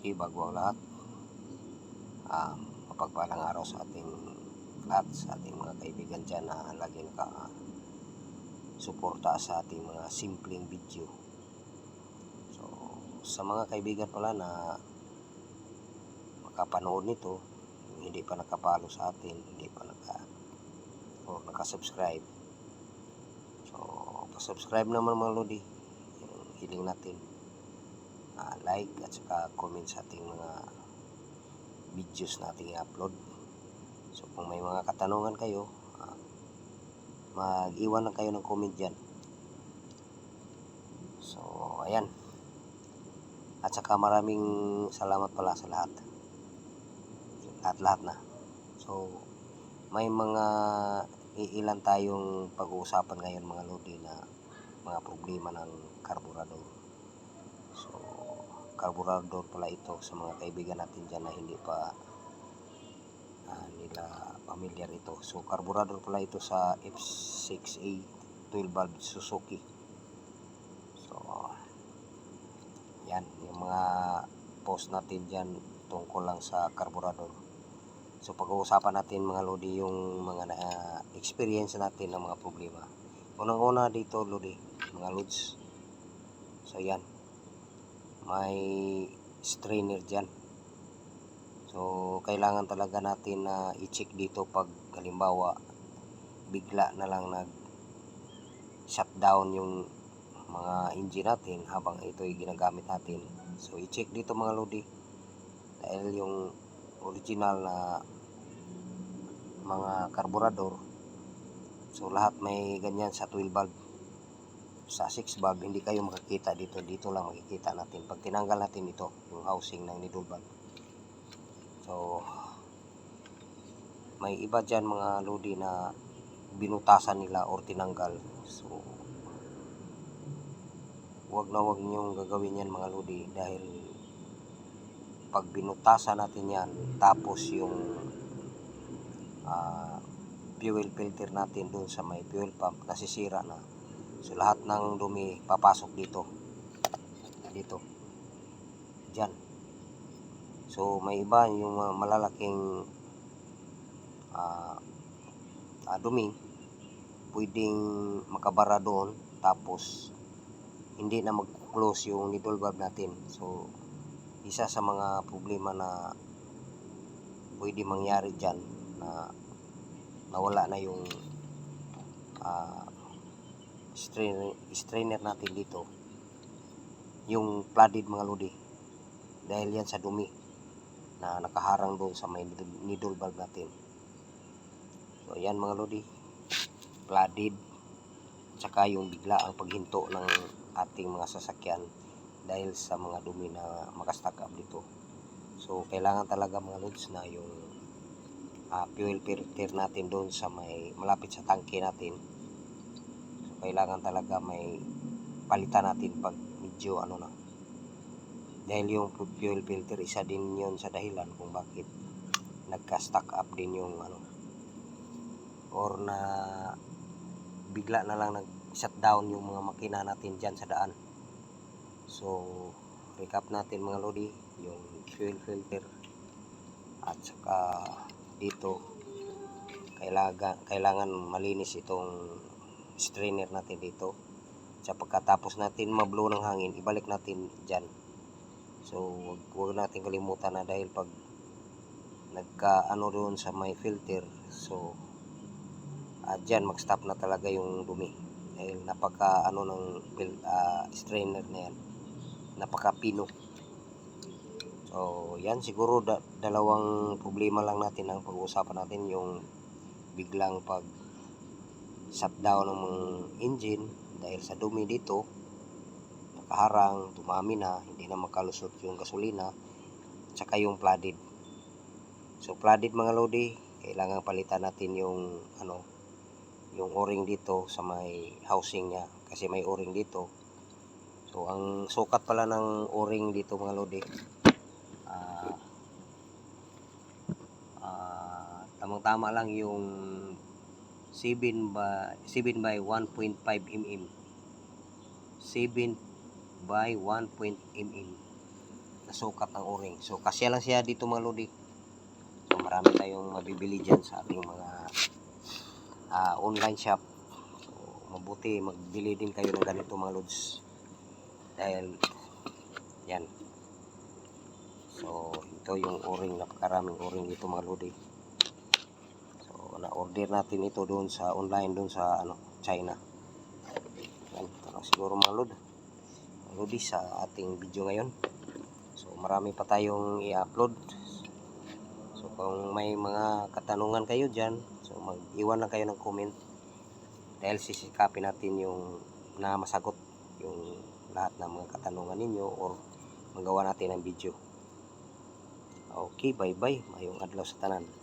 Okay, bago ang lahat, ah, mapagpalang araw sa ating lahat, sa ating mga kaibigan dyan na lagi naka suporta sa ating mga simpleng video. So, sa mga kaibigan pala na makapanood nito, hindi pa nakapalo sa atin, hindi pa naka o nakasubscribe. So, pa-subscribe naman mga lodi. Yung hiling natin. Ah, like at saka comment sa ating mga videos na i-upload. So, kung may mga katanungan kayo, ah, mag-iwan lang kayo ng comment dyan. So, ayan. At saka maraming salamat pala sa lahat. Lahat-lahat na. So, may mga iilan tayong pag-uusapan ngayon mga lodi na mga problema ng karburador. So, karburador pala ito sa mga kaibigan natin dyan na hindi pa ah, nila familiar ito. So, karburador pala ito sa F6A 12 valve Suzuki. So, yan, yung mga post natin dyan tungkol lang sa karburador. So pag-uusapan natin mga Lodi yung mga na, experience natin ng mga problema. Unang-una dito Lodi, mga Lods. So yan. May strainer dyan. So kailangan talaga natin na i-check dito pag halimbawa bigla na lang nag shutdown yung mga engine natin habang ito ay ginagamit natin. So i-check dito mga Lodi. Dahil yung original na mga karburador so lahat may ganyan sa 12 valve sa 6 valve hindi kayo makikita dito. Dito lang makikita natin. Pag tinanggal natin ito yung housing ng needle valve so may iba dyan mga lodi na binutasan nila or tinanggal. So wag na wag niyong gagawin yan mga lodi dahil pag binutasan natin yan tapos yung ah, fuel filter natin doon sa may fuel pump nasisira na so lahat ng dumi papasok dito. Dito. Dyan so may iba yung malalaking ah, ah, dumi pwedeng makabara doon tapos hindi na mag-close yung needle valve natin. So isa sa mga problema na pwede mangyari dyan na nawala na yung ah, strainer, strainer natin dito yung flooded mga lodi dahil yan sa dumi na nakaharang doon sa may needle- valve natin so yan mga lodi flooded tsaka yung bigla ang paghinto ng ating mga sasakyan dahil sa mga dumi na makastack up dito. So, kailangan talaga mga lods na yung ah, fuel filter natin doon sa may malapit sa tangke natin. Kailangan talaga may palitan natin pag medyo ano na. Dahil yung fu- fuel filter, isa din yon sa dahilan kung bakit nagka-stack up din yung ano or na bigla na lang nag-shutdown yung mga makina natin dyan sa daan. So, recap natin mga lodi, yung fuel filter at saka dito kailangan kailangan malinis itong strainer natin dito. Sa pagkatapos natin mablow ng hangin, ibalik natin diyan. So, wag, wag natin kalimutan na dahil pag nagka ano doon sa may filter, so ah dyan mag-stop na talaga yung dumi. Dahil napaka ano ng ah, strainer na yan napakapino. So, yan siguro da- dalawang problema lang natin ang pag-uusapan natin yung biglang pag shutdown ng mga engine dahil sa dumi dito nakaharang, tumami na, hindi na makalusot yung gasolina tsaka yung flooded. So, flooded mga lodi, kailangan palitan natin yung ano yung o-ring dito sa may housing niya kasi may o-ring dito So, ang sukat pala ng o-ring dito mga lodi, ah, ah, tamang-tama lang yung 7 by, 7 by 1.5 mm. 7 by 1. mm nasukat ang o-ring. So kasya lang siya dito mga lodi. So marami tayong mabibili dyan sa ating mga ah, online shop. So mabuti magbili din kayo ng ganito mga lods. Dahil yan. So ito yung o-ring, napakaraming o-ring dito mga lodi. Na-order natin ito doon sa online doon sa ano China. Yan, lang siguro mga. Mga lodi sa ating video ngayon. So marami pa tayong i-upload. So kung may mga katanungan kayo dyan, so mag-iwan lang kayo ng comment. Dahil sisikapin natin yung na masagot yung lahat ng mga katanungan ninyo or magawa natin ng video. Okay, bye-bye. Mayong adlaw sa tanan.